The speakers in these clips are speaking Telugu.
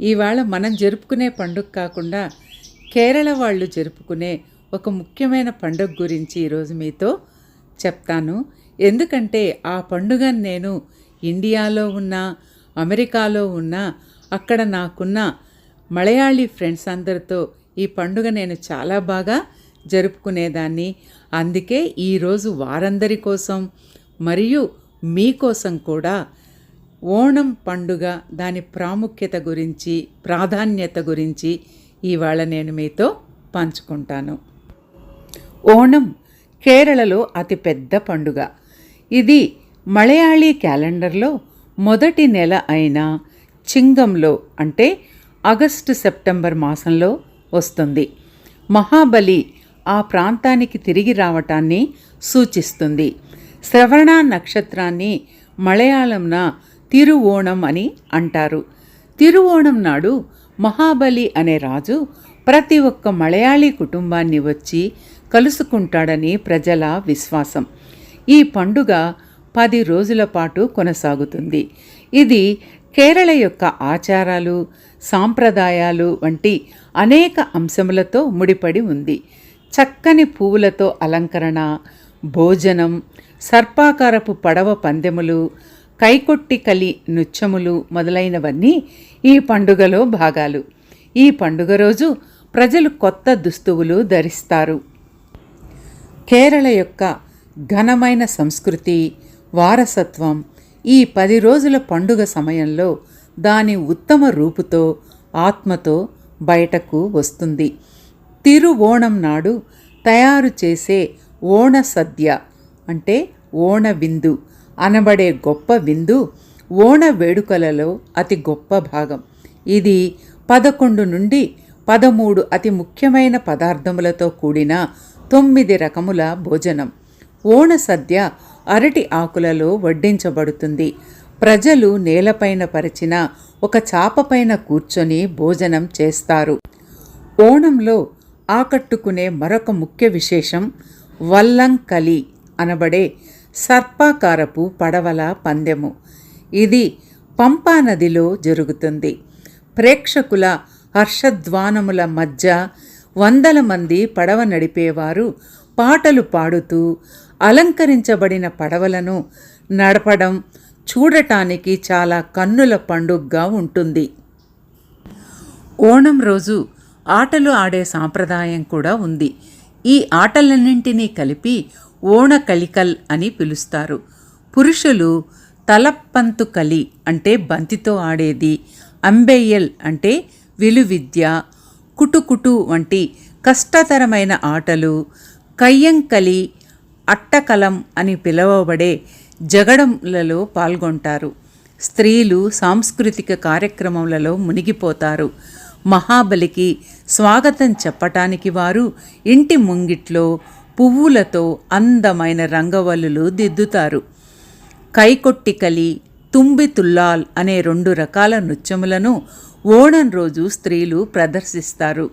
ఇవాళ మనం జరుపుకునే పండుగ కాకుండా కేరళ వాళ్ళు జరుపుకునే ఒక ముఖ్యమైన పండుగ గురించి ఈరోజు మీతో చెప్తాను. ఎందుకంటే ఆ పండుగను నేను ఇండియాలో ఉన్న అమెరికాలో ఉన్న అక్కడ నాకున్న మలయాళీ ఫ్రెండ్స్ అందరితో ఈ పండుగ నేను చాలా బాగా జరుపుకునేదాన్ని. అందుకే ఈరోజు వారందరి కోసం మరియు మీకోసం కూడా ఓణం పండుగ దాని ప్రాముఖ్యత గురించి ప్రాధాన్యత గురించి ఇవాళ నేను మీతో పంచుకుంటాను. ఓణం కేరళలో అతిపెద్ద పండుగ. ఇది మలయాళీ క్యాలెండర్లో మొదటి నెల అయిన చింగంలో అంటే ఆగస్టు సెప్టెంబర్ మాసంలో వస్తుంది. మహాబలి ఆ ప్రాంతానికి తిరిగి రావటాన్ని సూచిస్తుంది. శ్రవణ నక్షత్రాన్ని మలయాళంన తిరువోణం అని అంటారు. తిరువోణం నాడు మహాబలి అనే రాజు ప్రతి ఒక్క మలయాళీ కుటుంబాన్ని వచ్చి కలుసుకుంటాడని ప్రజల విశ్వాసం. ఈ పండుగ పది రోజుల పాటు కొనసాగుతుంది. ఇది కేరళ యొక్క ఆచారాలు సాంప్రదాయాలు వంటి అనేక అంశములతో ముడిపడి ఉంది. చక్కని పువ్వులతో అలంకరణ భోజనం సర్పాకారపు పడవ పందెములు కైకొట్టి కలి నృత్యములు మొదలైనవన్నీ ఈ పండుగలో భాగాలు. ఈ పండుగ రోజు ప్రజలు కొత్త దుస్తువులు ధరిస్తారు. కేరళ యొక్క ఘనమైన సంస్కృతి వారసత్వం ఈ పది రోజుల పండుగ సమయంలో దాని ఉత్తమ రూపుతో ఆత్మతో బయటకు వస్తుంది. తిరువోణం నాడు తయారు చేసే ఓణ సద్య అంటే ఓణ విందు అనబడే గొప్ప విందు ఓణ వేడుకలలో అతి గొప్ప భాగం. ఇది పదకొండు నుండి పదమూడు అతి ముఖ్యమైన పదార్థములతో కూడిన తొమ్మిది రకముల భోజనం. ఓణ సద్య అరటి ఆకులలో వడ్డించబడుతుంది. ప్రజలు నేలపైన పరిచిన ఒక చాపపైన కూర్చొని భోజనం చేస్తారు. ఓణంలో ఆకట్టుకునే మరొక ముఖ్య విశేషం వల్లంకలి అనబడే సర్పాకారపు పడవల పందెము. ఇది పంపా నదిలో జరుగుతుంది. ప్రేక్షకుల హర్షధ్వానముల మధ్య వందల మంది పడవ నడిపేవారు పాటలు పాడుతూ అలంకరించబడిన పడవలను నడపడం చూడటానికి చాలా కన్నుల పండుగగా ఉంటుంది. ఓణం రోజు ఆటలు ఆడే సాంప్రదాయం కూడా ఉంది. ఈ ఆటలన్నింటినీ కలిపి ఓణకలికల్ అని పిలుస్తారు. పురుషులు తలప్పంతు కలి అంటే బంతితో ఆడేది అంబెయ్యల్ అంటే విలువిద్య కుటుకుటు వంటి కష్టతరమైన ఆటలు కయ్యంకలి అట్టకలం అని పిలువబడే జగడంలలో పాల్గొంటారు. స్త్రీలు సాంస్కృతిక కార్యక్రమములలో మునిగిపోతారు. మహాబలికి స్వాగతం చెప్పటానికి వారు ఇంటి ముంగిట్లో పువ్వులతో అందమైన రంగవల్లులు దిద్దుతారు. కైకొట్టికలి తుంబి తుల్లాల్ అనే రెండు రకాల నృత్యములను ఓణం రోజు స్త్రీలు ప్రదర్శిస్తారు.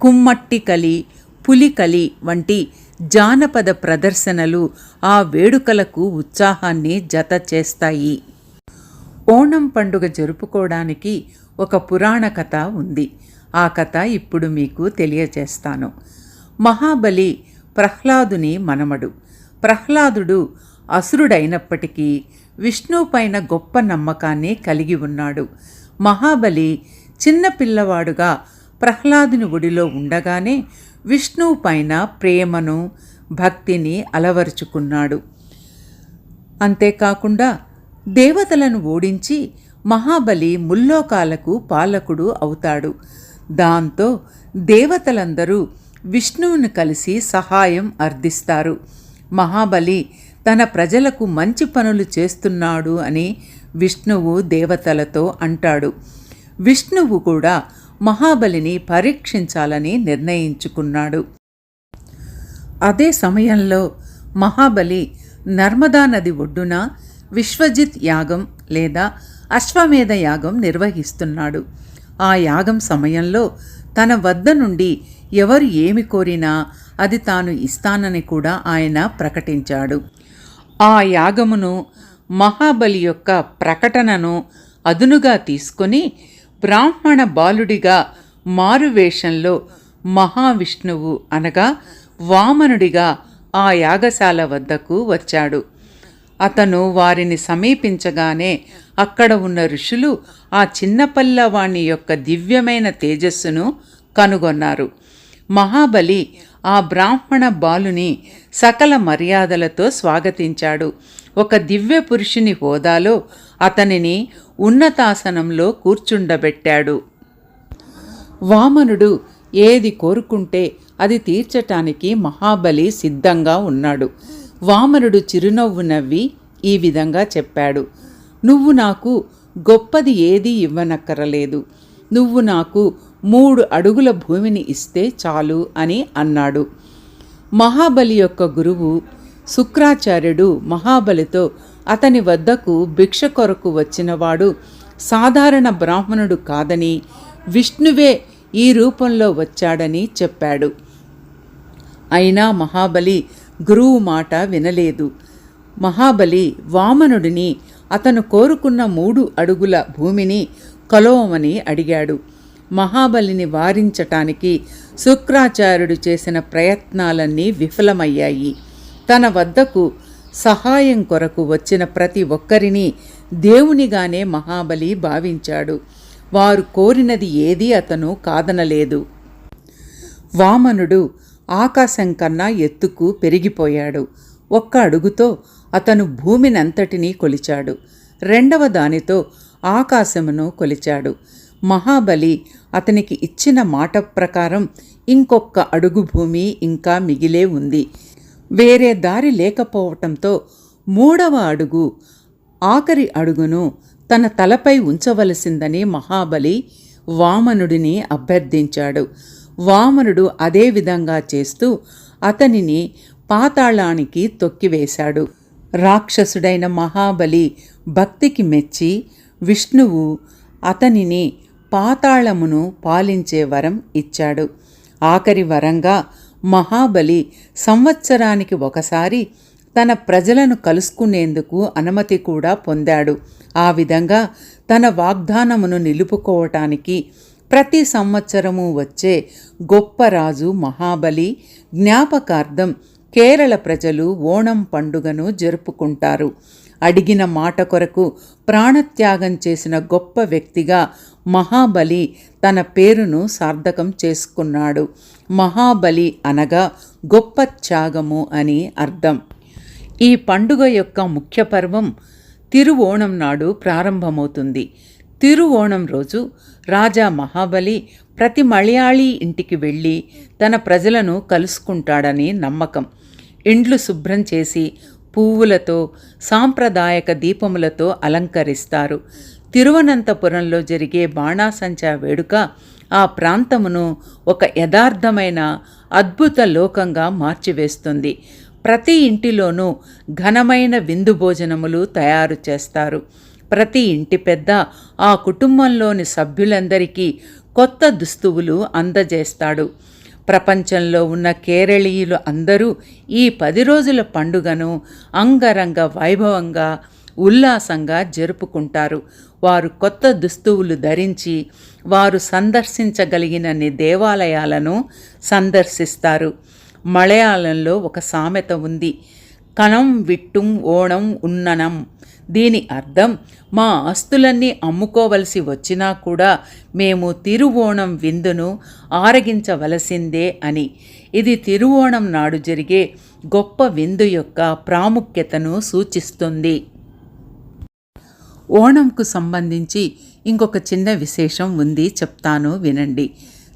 కుమ్మట్టికలి పులికలి వంటి జానపద ప్రదర్శనలు ఆ వేడుకలకు ఉత్సాహాన్ని జత చేస్తాయి. ఓణం పండుగ జరుపుకోవడానికి ఒక పురాణ కథ ఉంది. ఆ కథ ఇప్పుడు మీకు తెలియజేస్తాను. మహాబలి ప్రహ్లాదుని మనమడు. ప్రహ్లాదుడు అసురుడైనప్పటికీ విష్ణు పైన గొప్ప నమ్మకాన్ని కలిగి ఉన్నాడు. మహాబలి చిన్న పిల్లవాడుగా ప్రహ్లాదుని ఒడిలో ఉండగానే విష్ణువు పైన ప్రేమను భక్తిని అలవరుచుకున్నాడు. అంతేకాకుండా దేవతలను ఓడించి మహాబలి ముల్లోకాలకు పాలకుడు అవుతాడు. దాంతో దేవతలందరూ విష్ణువును కలిసి సహాయం అర్థిస్తారు మహాబలి తన ప్రజలకు మంచి పనులు చేస్తున్నాడు అని విష్ణువు దేవతలతో అంటాడు. విష్ణువు కూడా మహాబలిని పరీక్షించాలని నిర్ణయించుకున్నాడు. అదే సమయంలో మహాబలి నర్మదా నది ఒడ్డున విశ్వజిత్ యాగం లేదా అశ్వమేధ యాగం నిర్వహిస్తున్నాడు. ఆ యాగం సమయంలో తన వద్ద నుండి ఎవరు ఏమి కోరినా అది తాను ఇస్తానని కూడా ఆయన ప్రకటించాడు. ఆ యాగమును మహాబలి యొక్క ప్రకటనను అదునుగా తీసుకొని బ్రాహ్మణ బాలుడిగా మారువేషంలో మహావిష్ణువు అనగా వామనుడిగా ఆ యాగశాల వద్దకు వచ్చాడు. అతను వారిని సమీపించగానే అక్కడ ఉన్న ఋషులు ఆ చిన్నపల్లవాణి యొక్క దివ్యమైన తేజస్సును కనుగొన్నారు. మహాబలి ఆ బ్రాహ్మణ బాలుని సకల మర్యాదలతో స్వాగతించాడు. ఒక దివ్య పురుషుని హోదాలో అతనిని ఉన్నతాసనంలో కూర్చుండబెట్టాడు. వామనుడు ఏది కోరుకుంటే అది తీర్చటానికి మహాబలి సిద్ధంగా ఉన్నాడు. వామనుడు చిరునవ్వు నవ్వి ఈ విధంగా చెప్పాడు. నువ్వు నాకు గొప్పది ఏదీ ఇవ్వనక్కరలేదు. నువ్వు నాకు మూడు అడుగుల భూమిని ఇస్తే చాలు అని అన్నాడు. మహాబలి యొక్క గురువు శుక్రాచార్యుడు మహాబలితో అతని వద్దకు భిక్ష కొరకు వచ్చినవాడు సాధారణ బ్రాహ్మణుడు కాదని విష్ణువే ఈ రూపంలో వచ్చాడని చెప్పాడు. అయినా మహాబలి గురువు మాట వినలేదు. మహాబలి వామనుడిని అతను కోరుకున్న మూడు అడుగుల భూమిని కొలవమని అడిగాడు. మహాబలిని వారించటానికి శుక్రాచార్యుడు చేసిన ప్రయత్నాలన్నీ విఫలమయ్యాయి. తన వద్దకు సహాయం కొరకు వచ్చిన ప్రతి ఒక్కరిని దేవునిగానే మహాబలి భావించాడు. వారు కోరినది ఏదీ అతను కాదనలేదు. వామనుడు ఆకాశం కన్నా ఎత్తుకు పెరిగిపోయాడు. ఒక్క అడుగుతో అతను భూమినంతటినీ కొలిచాడు. రెండవ దానితో ఆకాశమును కొలిచాడు. మహాబలి అతనికి ఇచ్చిన మాట ప్రకారం ఇంకొక్క అడుగు భూమి ఇంకా మిగిలే ఉంది. వేరే దారి లేకపోవటంతో మూడవ అడుగు ఆఖరి అడుగును తన తలపై ఉంచవలసిందని మహాబలి వామనుడిని అభ్యర్థించాడు. వామనుడు అదే విధంగా చేస్తూ అతనిని పాతాళానికి తొక్కివేశాడు. రాక్షసుడైన మహాబలి భక్తికి మెచ్చి విష్ణువు అతనిని పాతాళమును పాలించే వరం ఇచ్చాడు. ఆఖరి వరంగా మహాబలి సంవత్సరానికి ఒకసారి తన ప్రజలను కలుసుకునేందుకు అనుమతి కూడా పొందాడు. ఆ విధంగా తన వాగ్దానమును నిలుపుకోవటానికి ప్రతి సంవత్సరము వచ్చే గొప్ప రాజు మహాబలి జ్ఞాపకార్థం కేరళ ప్రజలు ఓణం పండుగను జరుపుకుంటారు. అడిగిన మాట కొరకు ప్రాణత్యాగం చేసిన గొప్ప వ్యక్తిగా మహాబలి తన పేరును సార్థకం చేసుకున్నాడు. మహాబలి అనగా గొప్ప త్యాగము అని అర్థం. ఈ పండుగ యొక్క ముఖ్య పర్వం తిరువోణం నాడు ప్రారంభమవుతుంది. తిరువోణం రోజు రాజా మహాబలి ప్రతి మలయాళీ ఇంటికి వెళ్ళి తన ప్రజలను కలుసుకుంటాడని నమ్మకం. ఇండ్లు శుభ్రం చేసి పువ్వులతో సాంప్రదాయక దీపములతో అలంకరిస్తారు. తిరువనంతపురంలో జరిగే బాణాసంచా వేడుక ఆ ప్రాంతమును ఒక యథార్థమైన అద్భుత లోకంగా మార్చివేస్తుంది. ప్రతి ఇంటిలోనూ ఘనమైన విందు భోజనములు తయారు చేస్తారు. ప్రతి ఇంటి పెద్ద ఆ కుటుంబంలోని సభ్యులందరికీ కొత్త దుస్తువులు అందజేస్తాడు. ప్రపంచంలో ఉన్న కేరళీయులు అందరూ ఈ పది రోజుల పండుగను అంగరంగ వైభవంగా ఉల్లాసంగా జరుపుకుంటారు. వారు కొత్త దుస్తువులు ధరించి వారు సందర్శించగలిగినన్ని దేవాలయాలను సందర్శిస్తారు. మలయాళంలో ఒక సామెత ఉంది. కణం విట్టుం ఓణం ఉన్ననం. దీని అర్థం మా ఆస్తులన్నీ అమ్ముకోవలసి వచ్చినా కూడా మేము తిరువోణం విందును ఆరగించవలసిందే అని. ఇది తిరువోణం నాడు జరిగే గొప్ప విందు యొక్క ప్రాముఖ్యతను సూచిస్తుంది. ఓణంకు సంబంధించి ఇంకొక చిన్న విశేషం ఉంది చెప్తాను వినండి.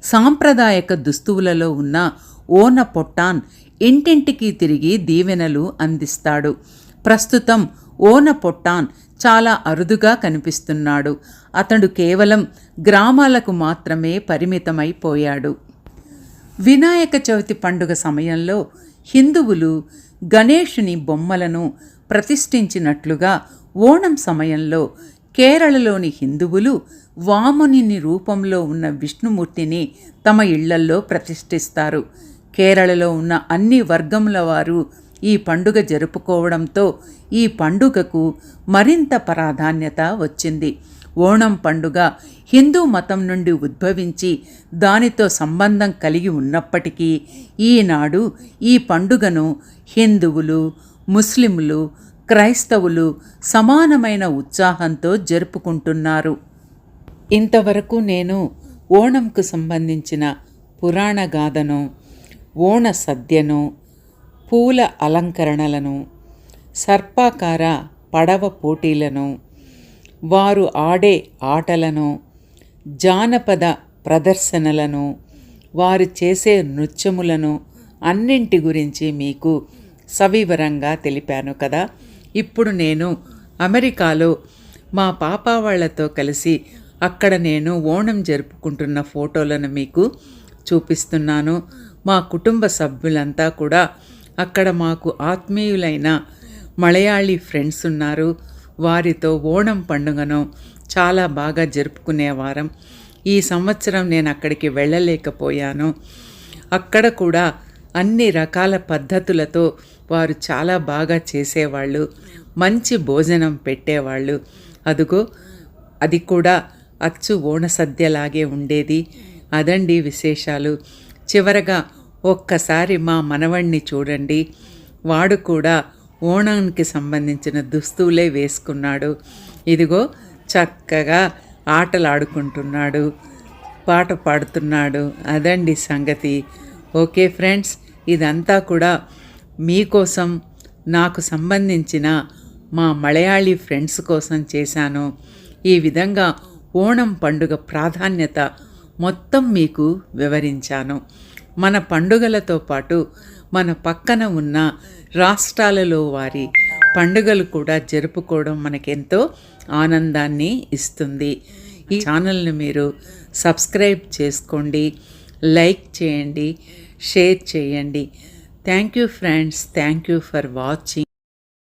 సాంప్రదాయక దుస్తువులలో ఉన్న ఓన పొట్టాన్ ఇంటింటికి తిరిగి దీవెనలు అందిస్తాడు. ప్రస్తుతం ఓన పొట్టాన్ చాలా అరుదుగా కనిపిస్తున్నాడు. అతడు కేవలం గ్రామాలకు మాత్రమే పరిమితమైపోయాడు. వినాయక చవితి పండుగ సమయంలో హిందువులు గణేషుని బొమ్మలను ప్రతిష్ఠించినట్లుగా ఓణం సమయంలో కేరళలోని హిందువులు వాముని రూపంలో ఉన్న విష్ణుమూర్తిని తమ ఇళ్ళల్లో ప్రతిష్ఠిస్తారు. కేరళలో ఉన్న అన్ని వర్గముల వారు ఈ పండుగ జరుపుకోవడంతో ఈ పండుగకు మరింత ప్రాధాన్యత వచ్చింది. ఓణం పండుగ హిందూ మతం నుండి ఉద్భవించి దానితో సంబంధం కలిగి ఉన్నప్పటికీ ఈనాడు ఈ పండుగను హిందువులు ముస్లింలు క్రైస్తవులు సమానమైన ఉత్సాహంతో జరుపుకుంటున్నారు. ఇంతవరకు నేను ఓణంకు సంబంధించిన పురాణ గాథను ఓణ సద్యను పూల అలంకరణలను సర్పాకార పడవ పోటీలను వారు ఆడే ఆటలను జానపద ప్రదర్శనలను వారు చేసే నృత్యములను అన్నింటి గురించి మీకు సవివరంగా తెలిపాను కదా. ఇప్పుడు నేను అమెరికాలో మా పాప వాళ్ళతో కలిసి అక్కడ నేను ఓణం జరుపుకుంటున్న ఫోటోలను మీకు చూపిస్తున్నాను. మా కుటుంబ సభ్యులంతా కూడా అక్కడ మాకు ఆత్మీయులైన మలయాళీ ఫ్రెండ్స్ ఉన్నారు. వారితో ఓణం పండుగను చాలా బాగా జరుపుకునేవారం ఈ సంవత్సరం నేను అక్కడికి వెళ్ళలేకపోయాను. అక్కడ కూడా అన్ని రకాల పద్ధతులతో వారు చాలా బాగా చేసేవాళ్ళు. మంచి భోజనం పెట్టేవాళ్ళు. అదుగో అది కూడా అచ్చు ఓణ సద్యలాగే ఉండేది. అదండి విశేషాలు. చివరగా ఒక్కసారి మా మనవణ్ణి చూడండి. వాడు కూడా ఓణానికి సంబంధించిన దుస్తువులే వేసుకున్నాడు. ఇదిగో చక్కగా ఆటలాడుకుంటున్నాడు. పాట పాడుతున్నాడు. అదండి సంగతి. ఓకే ఫ్రెండ్స్ ఇదంతా కూడా మీకోసం నాకు సంబంధించిన మా మలయాళీ ఫ్రెండ్స్ కోసం చేశాను. ఈ విధంగా ఓణం పండుగ ప్రాధాన్యత మొత్తం మీకు వివరించాను. మన పండుగలతో పాటు మన పక్కన ఉన్న రాష్ట్రాలలో వారి పండుగలు కూడా జరుపుకోవడం మనకెంతో ఆనందాన్ని ఇస్తుంది. ఈ ఛానల్ని మీరు సబ్స్క్రైబ్ చేసుకోండి లైక్ చేయండి షేర్ చేయండి. Thank you friends. Thank you for watching.